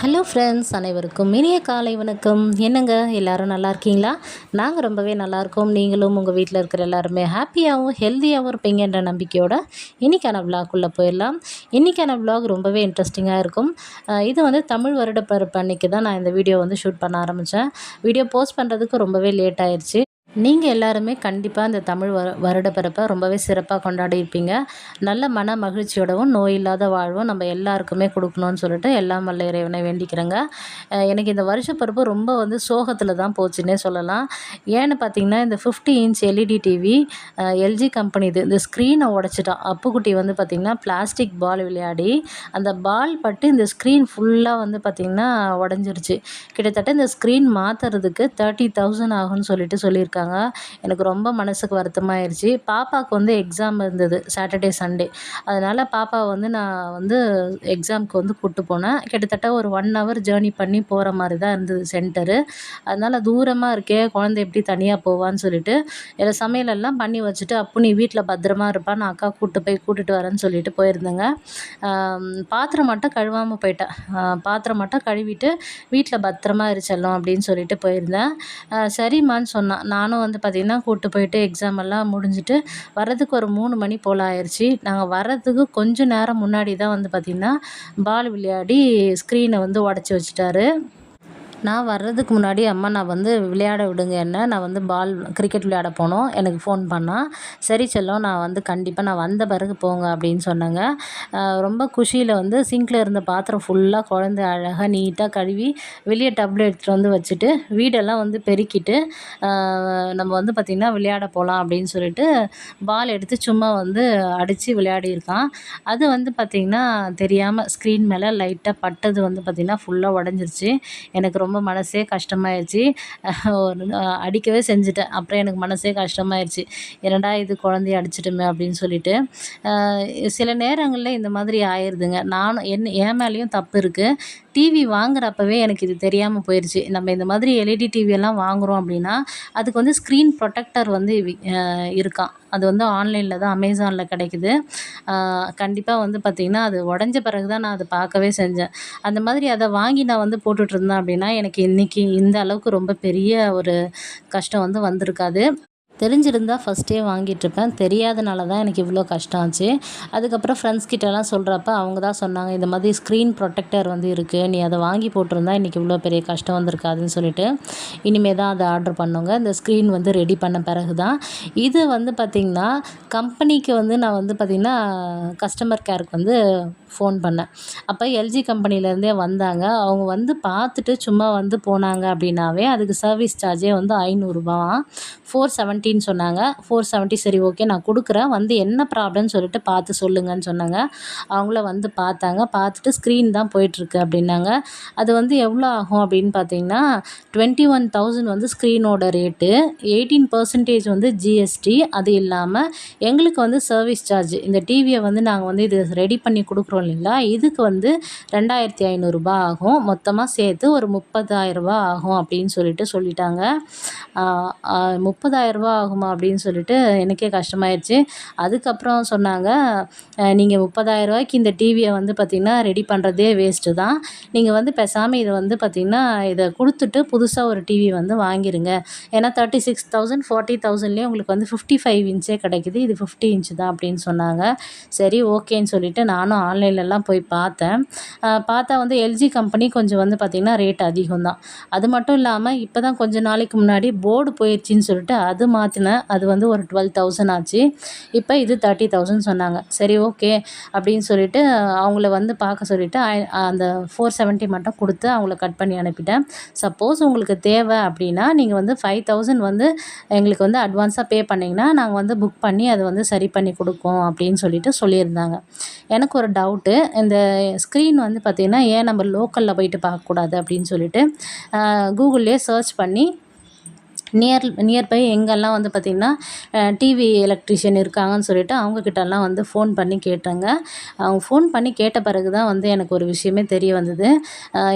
Hello friends அனைவருக்கும் இனிய காலை வணக்கம். என்னங்க எல்லாரும் நல்லா இருக்கீங்களா? நாங்கள் ரொம்பவே நல்லாயிருக்கோம் நீங்களும் உங்கள் வீட்டில் இருக்கிற எல்லாருமே ஹாப்பியாகவும் ஹெல்த்தியாகவும் இருப்பீங்கன்ற நம்பிக்கையோட இன்றைக்கான விலாக்குள்ளே போயிடலாம். இன்றைக்கான விலாக் ரொம்பவே இன்ட்ரெஸ்டிங்காக இருக்கும். இது வந்து தமிழ் வருடப்பிறப்பு அன்னைக்கு தான் நான் இந்த வீடியோ வந்து ஷூட் பண்ண ஆரம்பித்தேன் வீடியோ போஸ்ட் பண்ணுறதுக்கு ரொம்பவே லேட் ஆயிடுச்சு நீங்கள் எல்லாருமே கண்டிப்பாக இந்த தமிழ் வரு வருடப்பிறப்பை ரொம்பவே சிறப்பாக கொண்டாடி இருப்பீங்க நல்ல மன மகிழ்ச்சியோடவும் நோய் இல்லாத வாழ்வும் நம்ம எல்லாருக்குமே கொடுக்கணும்னு சொல்லிட்டு எல்லாம் வல்ல இறைவனை வேண்டிக்கிறேங்க. எனக்கு இந்த வருஷ பிறப்பு ரொம்ப வந்து சோகத்தில் தான் போச்சுன்னே சொல்லலாம். ஏன்னு பார்த்தீங்கன்னா இந்த fifty inch LED TV LG company இது இந்த ஸ்க்ரீனை உடச்சிட்டான் அப்புக்குட்டி வந்து பார்த்திங்கன்னா பிளாஸ்டிக் பால் விளையாடி அந்த பால் பட்டு இந்த ஸ்க்ரீன் ஃபுல்லாக வந்து பார்த்திங்கன்னா உடஞ்சிருச்சு. கிட்டத்தட்ட இந்த ஸ்க்ரீன் மாற்றுறதுக்கு தேர்ட்டி தௌசண்ட் ஆகும்னு சொல்லிட்டு சொல்லியிருக்காங்க. எனக்கு ரொம்ப மனசுக்கு வருத்தமாயிருச்சு. பாப்பாவுக்கு வந்து எக்ஸாம் இருந்தது சாட்டர்டே சண்டே அதனால் பாப்பாவை வந்து நான் வந்து எக்ஸாமுக்கு வந்து கூப்பிட்டு போனேன். கிட்டத்தட்ட ஒரு ஒன் ஹவர் ஜேர்னி பண்ணி போகிற மாதிரி தான் இருந்தது சென்டரு அதனால் தூரமாக இருக்கே குழந்தை எப்படி தனியாக போவான்னு சொல்லிட்டு எல்லாம் சமையலெல்லாம் பண்ணி வச்சுட்டு அப்போ நீ வீட்டில் பத்திரமா இருப்பா நான் அக்கா கூப்பிட்டு போய் கூட்டிகிட்டு வரேன்னு சொல்லிட்டு போயிருந்தேங்க. பாத்திரம் மட்டும் கழுவாமல் போயிட்டேன். பாத்திரம் மட்டும் கழுவிட்டு வீட்டில் பத்திரமா இருச்செல்லாம் அப்படின்னு சொல்லிட்டு போயிருந்தேன். சரிம்மான்னு சொன்னான். நானும் வந்து பார்த்திங்கன்னா கூப்பிட்டு போயிட்டு எக்ஸாம் எல்லாம் முடிஞ்சுட்டு வர்றதுக்கு ஒரு மூணு மணி போல் ஆயிடுச்சு நாங்கள் வர்றதுக்கு கொஞ்சம் நேரம் முன்னாடி தான் வந்து பார்த்திங்கன்னா பால் விளையாடி ஸ்க்ரீனை வந்து உடச்சி வச்சுட்டாரு. நான் வர்றதுக்கு முன்னாடி அம்மா நான் வந்து விளையாட விடுங்க என்ன? நான் வந்து பால் கிரிக்கெட் விளையாட போனோம். எனக்கு ஃபோன் பண்ணால் சரி செல்லம் நான் வந்து கண்டிப்பாக நான் வந்த பிறகு போங்க அப்படின்னு சொன்னாங்க. ரொம்ப குஷியில் வந்து சிங்கில் இருந்த பாத்திரம் ஃபுல்லாக குழந்தை அழகாக நீட்டாக கழுவி வெளியே டப்பில் எடுத்துகிட்டு வந்து வச்சுட்டு வீடெல்லாம் வந்து பெருக்கிட்டு நம்ம வந்து பார்த்திங்கன்னா விளையாட போகலாம் அப்படின்னு சொல்லிட்டு பால் எடுத்து சும்மா வந்து அடித்து விளையாடியிருக்கான் அது வந்து பார்த்திங்கன்னா தெரியாமல் ஸ்க்ரீன் மேலே லைட்டாக பட்டது வந்து பார்த்திங்கன்னா ஃபுல்லாக உடஞ்சிருச்சு. எனக்கு ரொம்ப ரொம்ப மனசே கஷ்டமாயிருச்சு. ஒரு அடிக்கவே செஞ்சுட்டேன். அப்புறம் எனக்கு மனசே கஷ்டமாயிருச்சு. என்னடா இது குழந்தைய அடிச்சிட்டுமே? அப்படின்னு சொல்லிட்டு. சில நேரங்களில் இந்த மாதிரி ஆயிடுதுங்க நானும் என் என் மேலேயும் தப்பு இருக்குது டிவி வாங்குறப்பவே எனக்கு இது தெரியாமல் போயிடுச்சு நம்ம இந்த மாதிரி எல்இடி டிவியெல்லாம் வாங்குகிறோம் அப்படின்னா அதுக்கு வந்து ஸ்க்ரீன் ப்ரொடெக்டர் வந்து இருக்கான் அது வந்து ஆன்லைனில் தான் அமேசானில் கிடைக்குது. கண்டிப்பாக வந்து பார்த்திங்கன்னா அது உடஞ்ச பிறகு தான் நான் அதை பார்க்கவே செஞ்சேன். அந்த மாதிரி அதை வாங்கி நான் வந்து போட்டுட்டு இருந்தேன் அப்படின்னா எனக்கு இன்றைக்கி இந்த அளவுக்கு ரொம்ப பெரிய ஒரு கஷ்டம் வந்து வந்திருக்காது. தெரிஞ்சிருந்தால் ஃபஸ்ட்டே வாங்கிட்டுருப்பேன். தெரியாதனால தான் எனக்கு இவ்வளோ கஷ்டம் ஆச்சு அதுக்கப்புறம் ஃப்ரெண்ட்ஸ் கிட்டலாம் சொல்கிறப்ப அவங்க தான் சொன்னாங்க இந்த மாதிரி ஸ்க்ரீன் ப்ரொடெக்டர் வந்து இருக்குது நீ அதை வாங்கி போட்டிருந்தா இன்றைக்கி இவ்வளோ பெரிய கஷ்டம் வந்திருக்காதுன்னு சொல்லிட்டு இனிமே தான் அதை ஆர்டர் பண்ணுங்க. இந்த ஸ்க்ரீன் வந்து ரெடி பண்ண பிறகு தான் இது வந்து பார்த்திங்கன்னா கம்பெனிக்கு வந்து நான் வந்து பார்த்திங்கன்னா கஸ்டமர் கேருக்கு வந்து ஃபோன் பண்ணேன். அப்போ எல்ஜி கம்பெனிலேருந்தே வந்தாங்க. அவங்க வந்து பார்த்துட்டு சும்மா வந்து போனாங்க அப்படின்னாவே அதுக்கு சர்வீஸ் சார்ஜே வந்து ஐநூறுரூபா ஃபோர் செவன்ட்டி செவன்ட்டின்னு சொன்னாங்க. ஃபோர் செவன்ட்டி சரி ஓகே நான் கொடுக்குறேன். வந்து என்ன ப்ராப்ளம்னு சொல்லிட்டு பார்த்து சொல்லுங்கன்னு சொன்னாங்க. அவங்கள வந்து பார்த்தாங்க. பார்த்துட்டு ஸ்க்ரீன் தான் போயிட்டுருக்கு அப்படின்னாங்க. அது வந்து எவ்வளோ ஆகும் அப்படின்னு பார்த்தீங்கன்னா டுவெண்ட்டி ஒன் தௌசண்ட் வந்து ஸ்க்ரீனோட ரேட்டு எயிட்டீன் பர்சன்டேஜ் வந்து ஜிஎஸ்டி அது இல்லாமல் எங்களுக்கு வந்து சர்வீஸ் சார்ஜ் இந்த டிவியை வந்து நாங்கள் வந்து இது ரெடி பண்ணி கொடுக்குறோம் இல்லைங்களா? இதுக்கு வந்து ரெண்டாயிரத்தி ஐநூறுரூபா ஆகும். மொத்தமாக சேர்த்து ஒரு முப்பதாயிரரூபா ஆகும் அப்படின்னு சொல்லிட்டு சொல்லிட்டாங்க. முப்பதாயிரரூபா ஆகுமா அப்படின்னு சொல்லிட்டு எனக்கே கஷ்டமாயிருச்சு. அதுக்கப்புறம் சொன்னாங்க நீங்கள் முப்பதாயிரரூவாய்க்கு இந்த டிவியை வந்து பார்த்திங்கன்னா ரெடி பண்ணுறதே வேஸ்ட்டு தான். நீங்கள் வந்து பேசாமல் இதை வந்து பார்த்திங்கன்னா இதை கொடுத்துட்டு புதுசாக ஒரு டிவி வந்து வாங்கிருங்க. ஏன்னா தேர்ட்டி சிக்ஸ் தௌசண்ட் ஃபார்ட்டி தௌசண்ட்லேயே உங்களுக்கு வந்து ஃபிஃப்டி ஃபைவ் இன்ச்சே கிடைக்குது. இது ஃபிஃப்டி இன்ச்சு தான் அப்படின்னு சொன்னாங்க. சரி ஓகேன்னு சொல்லிட்டு நானும் ஆன்லைன்லலாம் போய் பார்த்தேன். பார்த்தா வந்து எல்ஜி கம்பெனி கொஞ்சம் வந்து பார்த்திங்கன்னா ரேட் அதிகம் தான். அது மட்டும் இல்லாமல் இப்போ தான் கொஞ்ச நாளைக்கு முன்னாடி போர்டு போயிடுச்சின்னு சொல்லிட்டு அது மாற்றினேன் அது வந்து ஒரு டுவெல் தௌசண்ட் ஆச்சு. இப்போ இது தேர்ட்டி தௌசண்ட் சொன்னாங்க. சரி ஓகே அப்படின்னு சொல்லிட்டு அவங்கள வந்து பார்க்க சொல்லிட்டு அந்த ஃபோர் செவன்ட்டி மட்டும் கொடுத்து அவங்கள கட் பண்ணி அனுப்பிட்டேன். சப்போஸ் உங்களுக்கு தேவை அப்படின்னா நீங்கள் வந்து ஃபைவ் தௌசண்ட் வந்து எங்களுக்கு வந்து அட்வான்ஸாக பே பண்ணிங்கன்னா நாங்கள் வந்து புக் பண்ணி அதை வந்து சரி பண்ணி கொடுக்கோம் அப்படின்னு சொல்லிட்டு சொல்லியிருந்தாங்க. எனக்கு ஒரு டவுட்டு இந்த ஸ்க்ரீன் வந்து பார்த்திங்கன்னா ஏன் நம்ம லோக்கலில் போயிட்டு பார்க்கக்கூடாது அப்படின்னு சொல்லிட்டு கூகுள்லேயே சர்ச் பண்ணி நியர் நியர்பை எங்கெல்லாம் வந்து பார்த்திங்கன்னா டிவி எலக்ட்ரிஷியன் இருக்காங்கன்னு சொல்லிட்டு அவங்கக்கிட்டலாம் வந்து ஃபோன் பண்ணி கேட்டேங்க. அவங்க ஃபோன் பண்ணி கேட்ட பிறகு தான் வந்து எனக்கு ஒரு விஷயமே தெரிய வந்தது.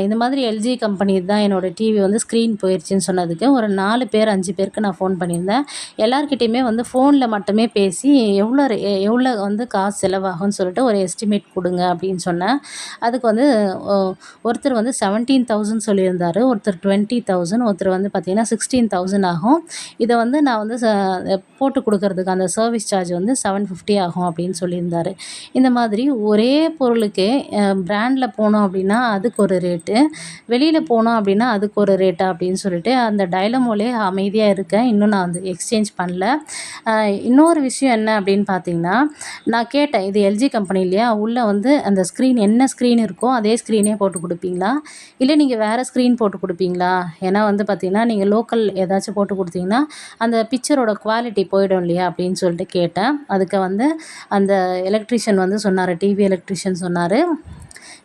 இந்த மாதிரி எல்ஜி கம்பெனி தான் என்னோடய டிவி வந்து ஸ்க்ரீன் போயிடுச்சுன்னு சொன்னதுக்கு ஒரு நாலு பேர் அஞ்சு பேருக்கு நான் ஃபோன் பண்ணியிருந்தேன். எல்லாருக்கிட்டேயுமே வந்து ஃபோனில் மட்டுமே பேசி எவ்வளோ எவ்வளோ வந்து காசு செலவாகும்னு சொல்லிட்டு ஒரு எஸ்டிமேட் கொடுங்க அப்படின்னு சொன்னேன். அதுக்கு வந்து ஒருத்தர் வந்து செவன்டீன் தௌசண்ட் சொல்லியிருந்தார் ஒருத்தர் டுவெண்ட்டி தௌசண்ட் ஒருத்தர் வந்து பார்த்திங்கன்னா சிக்ஸ்டீன் தௌசண்ட் ஆகும் இதை வந்து நான் வந்து போட்டு கொடுக்கறதுக்கு அந்த சர்வீஸ் சார்ஜ் வந்து செவன் ஃபிஃப்டி ஆகும் அப்படின்னு சொல்லியிருந்தார். இந்த மாதிரி ஒரே பொருளுக்கு பிராண்டில் போனோம் அப்படின்னா அதுக்கு ஒரு ரேட்டு வெளியில் போனோம் அப்படின்னா அதுக்கு ஒரு ரேட்டா அப்படின்னு சொல்லிட்டு அந்த டைலமோலே அமைதியாக இருக்கேன் இன்னும் நான் வந்து எக்ஸ்சேஞ்ச் பண்ணல. இன்னொரு விஷயம் என்ன அப்படின்னு பார்த்தீங்கன்னா நான் கேட்டேன் இது எல்ஜி கம்பெனி இல்லையா? உள்ளே வந்து அந்த ஸ்க்ரீன் என்ன ஸ்க்ரீன் இருக்கோ அதே ஸ்க்ரீனே போட்டு கொடுப்பீங்களா? இல்லை நீங்கள் வேறு ஸ்க்ரீன் போட்டு கொடுப்பீங்களா? ஏன்னா வந்து பார்த்தீங்கன்னா நீங்கள் லோக்கல் ஏதாச்சும் போட்டு கொடுத்தீங்கன்னா அந்த பிக்சரோட குவாலிட்டி போயிடும் இல்லையா அப்படின்னு சொல்லிட்டு கேட்டேன். அதுக்கு வந்து அந்த எலக்ட்ரிஷியன் வந்து சொன்னார் டிவி எலக்ட்ரிஷியன் சொன்னார்.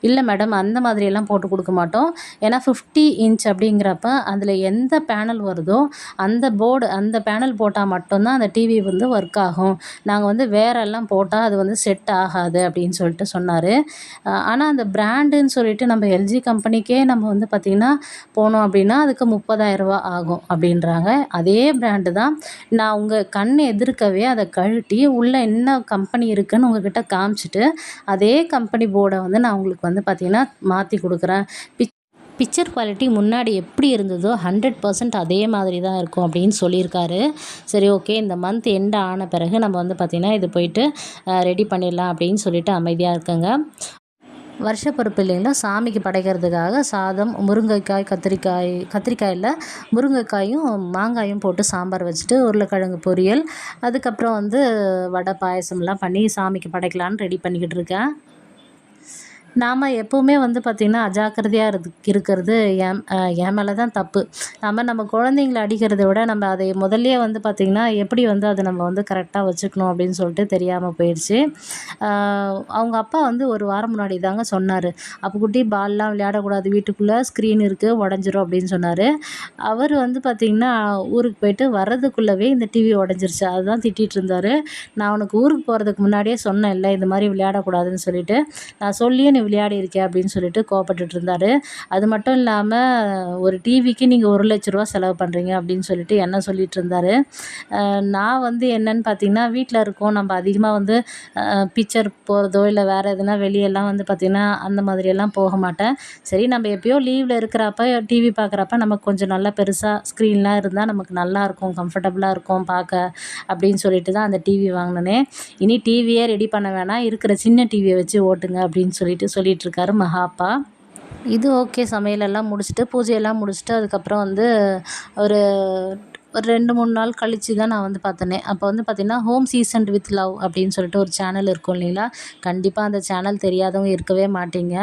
இல்லை மேடம் அந்த மாதிரியெல்லாம் போட்டு கொடுக்க மாட்டோம். ஏன்னா ஃபிஃப்டி இன்ச் அப்படிங்கிறப்ப அதில் எந்த பேனல் வருதோ அந்த போர்டு அந்த பேனல் போட்டால் மட்டும்தான் அந்த டிவி வந்து ஒர்க் ஆகும். நாங்கள் வந்து வேறெல்லாம் போட்டால் அது வந்து செட் ஆகாது அப்படின்னு சொல்லிட்டு சொன்னார். ஆனால் அந்த பிராண்டுன்னு சொல்லிட்டு நம்ம எல்ஜி கம்பெனிக்கே நம்ம வந்து பார்த்திங்கன்னா போனோம் அப்படின்னா அதுக்கு முப்பதாயிரரூபா ஆகும் அப்படின்றாங்க. அதே பிராண்டு தான். நான் உங்கள் கண் எதிர்க்கவே அதை கழட்டி உள்ளே என்ன கம்பெனி இருக்குதுன்னு உங்ககிட்ட காமிச்சிட்டு அதே கம்பெனி போர்டை வந்து நான் உங்களுக்கு வந்து பார்த்திங்கன்னா மாற்றி கொடுக்குறேன். பிச் பிக்சர் குவாலிட்டி முன்னாடி எப்படி இருந்ததோ ஹண்ட்ரட் பர்சன்ட் அதே மாதிரி தான் இருக்கும் அப்படின்னு சொல்லியிருக்காரு. சரி ஓகே இந்த மந்த் எண்ட் ஆன பிறகு நம்ம வந்து பார்த்திங்கன்னா இது போயிட்டு ரெடி பண்ணிடலாம் அப்படின்னு சொல்லிட்டு அமைதியாக இருக்குங்க. வருஷப்பருப்பு இல்லைங்களா சாமிக்கு படைக்கிறதுக்காக சாதம் முருங்கைக்காய் கத்திரிக்காய் கத்திரிக்காயில் முருங்கைக்காயும் மாங்காயும் போட்டு சாம்பார் வச்சுட்டு உருளைக்கிழங்கு பொரியல் அதுக்கப்புறம் வந்து வடை பாயசம்லாம் பண்ணி சாமிக்கு படைக்கலான்னு ரெடி பண்ணிக்கிட்டு இருக்கேன். நாம் எப்போவுமே வந்து பார்த்திங்கன்னா அஜாக்கிரதையாக இரு இருக்கிறது என் என் மேலே தான் தப்பு. நம்ம நம்ம குழந்தைங்கள அடிக்கிறத விட நம்ம அதை முதல்லையே வந்து பார்த்திங்கன்னா எப்படி வந்து அதை நம்ம வந்து கரெக்டாக வச்சுக்கணும் அப்படின்னு சொல்லிட்டு தெரியாமல் போயிடுச்சு அவங்க அப்பா வந்து ஒரு வாரம் முன்னாடி தாங்க சொன்னார். அப்போ குட்டி பால்லாம் விளையாடக்கூடாது. வீட்டுக்குள்ளே ஸ்க்ரீன் இருக்குது உடஞ்சிரும் அப்படின்னு சொன்னார். அவர் வந்து பார்த்திங்கன்னா ஊருக்கு போயிட்டு வர்றதுக்குள்ளவே இந்த டிவி உடஞ்சிருச்சு. அதுதான் திட்டிகிட்டு இருந்தார். நான் உனக்கு ஊருக்கு போகிறதுக்கு முன்னாடியே சொன்னேன் இல்லை இது மாதிரி விளையாடக்கூடாதுன்னு சொல்லிட்டு. நான் சொல்லியே நீ விளையாடி இருக்கே அப்படின்னு சொல்லிட்டு கோவப்பட்டுட்டு இருந்தார் அது மட்டும் இல்லாமல் ஒரு டிவிக்கு நீங்கள் ஒரு லட்ச ரூபா செலவு பண்ணுறீங்க அப்படின்னு சொல்லிட்டு என்ன சொல்லிட்டு இருந்தார் நான் வந்து என்னன்னு பார்த்தீங்கன்னா வீட்டில் இருக்கோம். நம்ம அதிகமாக வந்து பிக்சர் போகிறதோ இல்லை வேறு எதுனா வெளியெல்லாம் வந்து பார்த்திங்கன்னா அந்த மாதிரியெல்லாம் போக மாட்டேன். சரி நம்ம எப்பயோ லீவில் இருக்கிறப்ப டிவி பார்க்குறப்ப நமக்கு கொஞ்சம் நல்லா பெருசாக ஸ்க்ரீன்லாம் இருந்தால் நமக்கு நல்லாயிருக்கும் கம்ஃபர்டபுளாக இருக்கும் பார்க்க அப்படின்னு சொல்லிட்டு தான் அந்த டிவி வாங்கினேன். இனி டிவியே ரெடி பண்ண வேணாம். இருக்கிற சின்ன டிவியை வச்சு ஓட்டுங்க அப்படின்னு சொல்லிட்டு சொல்லிகிட்ருக்காரு மகாப்பா. இது ஓகே சமையலெல்லாம் முடிச்சுட்டு பூஜையெல்லாம் முடிச்சுட்டு அதுக்கப்புறம் வந்து ஒரு ஒரு ரெண்டு மூணு நாள் கழித்து தான் நான் வந்து பார்த்தனே. அப்போ வந்து பார்த்திங்கன்னா ஹோம் சீசன்ட் வித் லவ் அப்படின்னு சொல்லிட்டு ஒரு சேனல் இருக்கும் இல்லைங்களா? கண்டிப்பாக அந்த சேனல் தெரியாதவங்க இருக்கவே மாட்டீங்க.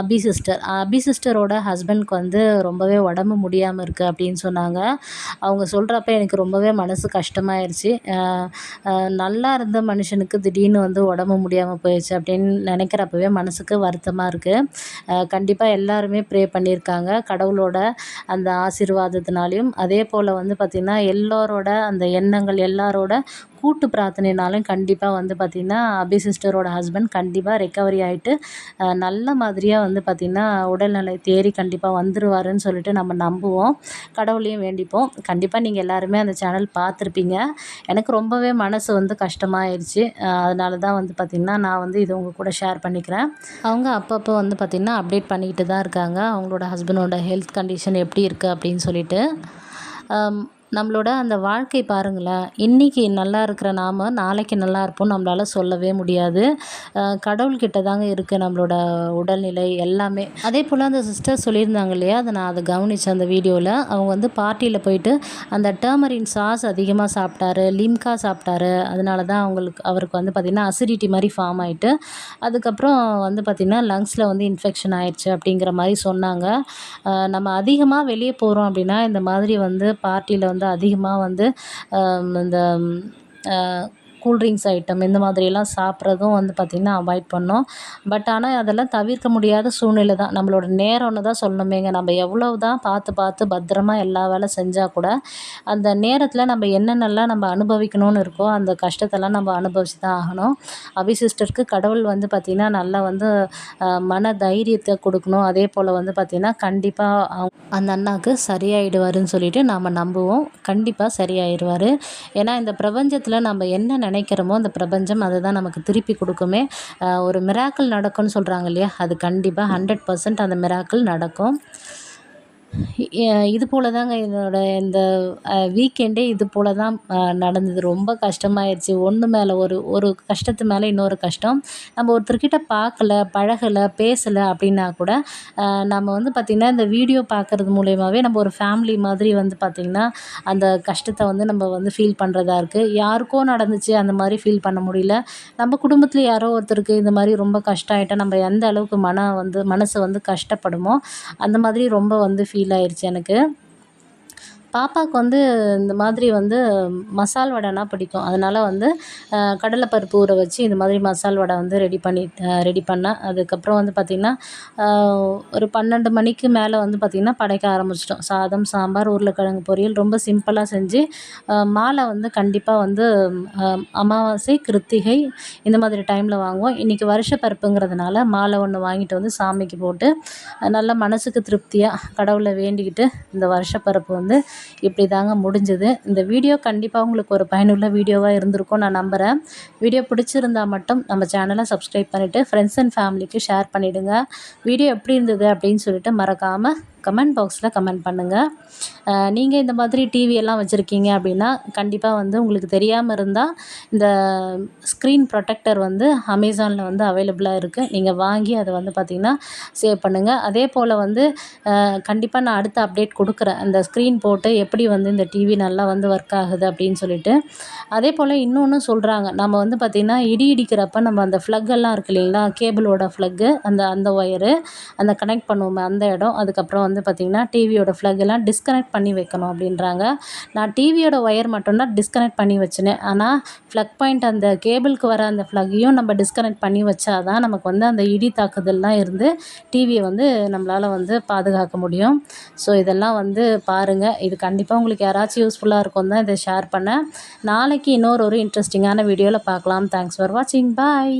அபி சிஸ்டர் அபி சிஸ்டரோட ஹஸ்பண்ட்க்கு வந்து ரொம்பவே உடம்பு முடியாமல் இருக்குது அப்படின்னு சொன்னாங்க. அவங்க சொல்கிறப்ப எனக்கு ரொம்பவே மனசு கஷ்டமாயிருச்சு. நல்லா இருந்த மனுஷனுக்கு திடீர்னு வந்து உடம்பு முடியாமல் போயிடுச்சு அப்படின்னு நினைக்கிறப்பவே மனசுக்கு வருத்தமாக இருக்குது கண்டிப்பாக எல்லாருமே ப்ரே பண்ணியிருக்காங்க. கடவுளோட அந்த ஆசீர்வாதத்தினாலையும். அதே போல் போல் வந்து பார்த்திங்கன்னா எல்லோரோட அந்த எண்ணங்கள் எல்லாரோட கூட்டு பிரார்த்தனைனாலும் கண்டிப்பாக வந்து பார்த்திங்கன்னா அபி சிஸ்டரோட ஹஸ்பண்ட் கண்டிப்பாக ரெக்கவரி ஆகிட்டு நல்ல மாதிரியாக வந்து பார்த்திங்கன்னா உடல்நிலை தேறி கண்டிப்பாக வந்துடுவாருன்னு சொல்லிட்டு நம்ம நம்புவோம். கடவுளையும் வேண்டிப்போம். கண்டிப்பாக நீங்கள் எல்லாருமே அந்த சேனல் பார்த்துருப்பீங்க. எனக்கு ரொம்பவே மனசு வந்து கஷ்டமாயிருச்சு. அதனால தான் வந்து பார்த்திங்கன்னா நான் வந்து இது உங்கள் கூட ஷேர் பண்ணிக்கிறேன். அவங்க அப்பப்போ வந்து பார்த்திங்கன்னா அப்டேட் பண்ணிக்கிட்டு தான் இருக்காங்க. அவங்களோட ஹஸ்பண்டோட ஹெல்த் கண்டிஷன் எப்படி இருக்குது அப்படின்னு சொல்லிட்டு. 嗯 நம்மளோட அந்த வாழ்க்கை பாருங்களேன் இன்றைக்கி நல்லா இருக்கிற நாம் நாளைக்கு நல்லா இருப்போம் நம்மளால் சொல்லவே முடியாது. கடவுள்கிட்ட தாங்க இருக்குது நம்மளோட உடல்நிலை எல்லாமே. அதே போல் அந்த சிஸ்டர் சொல்லியிருந்தாங்க இல்லையா அதை நான் அதை கவனித்தேன் அந்த வீடியோவில் அவங்க வந்து பார்ட்டியில் போயிட்டு அந்த டர்மரின் சாஸ் அதிகமாக சாப்பிட்டாரு லிம்கா சாப்பிட்டாரு. அதனால தான் அவங்களுக்கு அவருக்கு வந்து பார்த்திங்கன்னா அசிடிட்டி மாதிரி ஃபார்ம் ஆகிட்டு அதுக்கப்புறம் வந்து பார்த்திங்கன்னா லங்ஸில் வந்து இன்ஃபெக்ஷன் ஆயிடுச்சு அப்படிங்கிற மாதிரி சொன்னாங்க. நம்ம அதிகமாக வெளியே போகிறோம் அப்படின்னா இந்த மாதிரி வந்து பார்ட்டியில் வந்து அதிகமாக வந்து இந்த கூல்ட்ரிங்க்ஸ் ஐட்டம் இந்த மாதிரியெல்லாம் சாப்பிட்றதும் வந்து பார்த்திங்கன்னா அவாய்ட் பண்ணோம். பட் ஆனால் அதெல்லாம் தவிர்க்க முடியாத சூழ்நிலை தான். நம்மளோட நேரம்னு தான் சொல்லணுமேங்க. நம்ம எவ்வளவு தான் பார்த்து பார்த்து பத்திரமா எல்லா வேலை செஞ்சால் கூட அந்த நேரத்தில் நம்ம என்னென்னலாம் நம்ம அனுபவிக்கணும்னு இருக்கோ அந்த கஷ்டத்தெல்லாம் நம்ம அனுபவிச்சு தான் ஆகணும். அபி சிஸ்டருக்கு கடவுள் வந்து பார்த்திங்கன்னா நல்லா வந்து மன தைரியத்தை கொடுக்கணும். அதே போல் வந்து பார்த்திங்கன்னா கண்டிப்பாக அந்த அண்ணாவுக்கு சரியாயிடுவாருன்னு சொல்லிட்டு நாம் நம்புவோம். கண்டிப்பாக சரியாயிடுவார் ஏன்னா இந்த பிரபஞ்சத்தில் நம்ம என்ன நினைக்கிறோமோ அந்த பிரபஞ்சம் அதை தான் நமக்கு திருப்பி கொடுக்குமே. ஒரு மிராக்கள் நடக்கும்னு சொல்கிறாங்க இல்லையா? அது கண்டிப்பாக ஹண்ட்ரட் பர்சன்ட் அந்த மிராக்கள் நடக்கும். இது போல் தாங்க என்னோடய இந்த வீக்கெண்டே இது போல் தான் நடந்தது. ரொம்ப கஷ்டமாயிருச்சு. ஒன்று மேலே ஒரு ஒரு கஷ்டத்து மேலே இன்னொரு கஷ்டம். நம்ம ஒருத்தர்கிட்ட பார்க்கல பழகலை பேசலை அப்படின்னா கூட நம்ம வந்து பார்த்திங்கன்னா இந்த வீடியோ பார்க்குறது மூலியமாகவே நம்ம ஒரு ஃபேமிலி மாதிரி வந்து பார்த்திங்கன்னா அந்த கஷ்டத்தை வந்து நம்ம வந்து ஃபீல் பண்ணுறதா இருக்குது யாருக்கோ நடந்துச்சு அந்த மாதிரி ஃபீல் பண்ண முடியல. நம்ம குடும்பத்தில் யாரோ ஒருத்தருக்கு இந்த மாதிரி ரொம்ப கஷ்டம் ஆகிட்டா நம்ம எந்த அளவுக்கு மன வந்து மனசு வந்து கஷ்டப்படுமோ அந்த மாதிரி ரொம்ப வந்து ஃபீல் ஆயிடுச்சு எனக்கு. பாப்பாவுக்கு வந்து இந்த மாதிரி வந்து மசால் வடைனா பிடிக்கும். அதனால் வந்து கடலைப்பருப்பு ஊற வச்சு இந்த மாதிரி மசால் வடை வந்து ரெடி பண்ணி ரெடி பண்ணேன் அதுக்கப்புறம் வந்து பார்த்திங்கன்னா ஒரு பன்னெண்டு மணிக்கு மேலே வந்து பார்த்திங்கன்னா படைக்க ஆரம்பிச்சிட்டோம். சாதம் சாம்பார் உருளைக்கிழங்கு பொரியல் ரொம்ப சிம்பிளாக செஞ்சு மாலை வந்து கண்டிப்பாக வந்து அமாவாசை கிருத்திகை இந்த மாதிரி டைமில் வாங்குவோம். இன்றைக்கி வருஷ பருப்புங்கிறதுனால மாலை ஒன்று வாங்கிட்டு வந்து சாமிக்கு போட்டு நல்லா மனசுக்கு திருப்தியாக கடவுளை வேண்டிக்கிட்டு இந்த வருஷப்பருப்பு வந்து இப்படி தாங்க முடிஞ்சது. இந்த வீடியோ கண்டிப்பாக உங்களுக்கு ஒரு பயனுள்ள வீடியோவாக இருந்திருக்கும் நான் நம்புகிறேன் வீடியோ பிடிச்சிருந்தா மட்டும் நம்ம சேனலை சப்ஸ்கிரைப் பண்ணிவிட்டு ஃப்ரெண்ட்ஸ் அண்ட் ஃபேமிலிக்கு ஷேர் பண்ணிவிடுங்க வீடியோ எப்படி இருந்தது அப்படின்னு சொல்லிட்டு மறக்காமல் கமெண்ட் பாக்ஸில் கமெண்ட் பண்ணுங்கள் நீங்கள் இந்த மாதிரி டிவியெல்லாம் வச்சுருக்கீங்க அப்படின்னா கண்டிப்பாக வந்து உங்களுக்கு தெரியாமல் இருந்தால் இந்த ஸ்க்ரீன் ப்ரொடெக்டர் வந்து அமேசானில் வந்து அவைலபிளாக இருக்குது நீங்கள் வாங்கி அதை வந்து பார்த்திங்கன்னா சேவ் பண்ணுங்கள் அதே போல் வந்து கண்டிப்பாக நான் அடுத்த அப்டேட் கொடுக்குறேன். அந்த ஸ்க்ரீன் போட்டு எப்படி வந்து இந்த டிவி நல்லா வந்து ஒர்க் ஆகுது அப்படின்னு சொல்லிட்டு. அதே போல் இன்னொன்று சொல்கிறாங்க நம்ம வந்து பார்த்திங்கன்னா இடி இடிக்கிறப்ப நம்ம அந்த ஃப்ளக் எல்லாம் இருக்கு இல்லைங்களா? கேபிளோட ஃப்ளக்கு அந்த அந்த ஒயரு அந்த கனெக்ட் பண்ணுவோமே அந்த இடம். அதுக்கப்புறம் வந்து பார்த்திங்கன்னா டிவியோட ஃப்ளக் எல்லாம் டிஸ்கனெக்ட் பண்ணி வைக்கணும் அப்படின்றாங்க. நான் டிவியோட ஒயர் மட்டும்தான் டிஸ்கனெக்ட் பண்ணி வச்சினேன். ஆனால் ஃப்ளக் பாயிண்ட் அந்த கேபிளுக்கு வர அந்த ஃப்ளக்கையும் நம்ம டிஸ்கனெக்ட் பண்ணி வச்சா தான் நமக்கு வந்து அந்த இடி தாக்குதல்லாம் இருந்து டிவியை வந்து நம்மளால் வந்து பாதுகாக்க முடியும். ஸோ இதெல்லாம் வந்து பாருங்கள் இது கண்டிப்பாக உங்களுக்கு யாராச்சும் யூஸ்ஃபுல்லாக இருக்கும் தான் இதை ஷேர் பண்ணேன் நாளைக்கு இன்னொரு ஒரு இன்ட்ரெஸ்டிங்கான வீடியோவில் பார்க்கலாம். தேங்க்ஸ் ஃபார் வாட்சிங் பாய்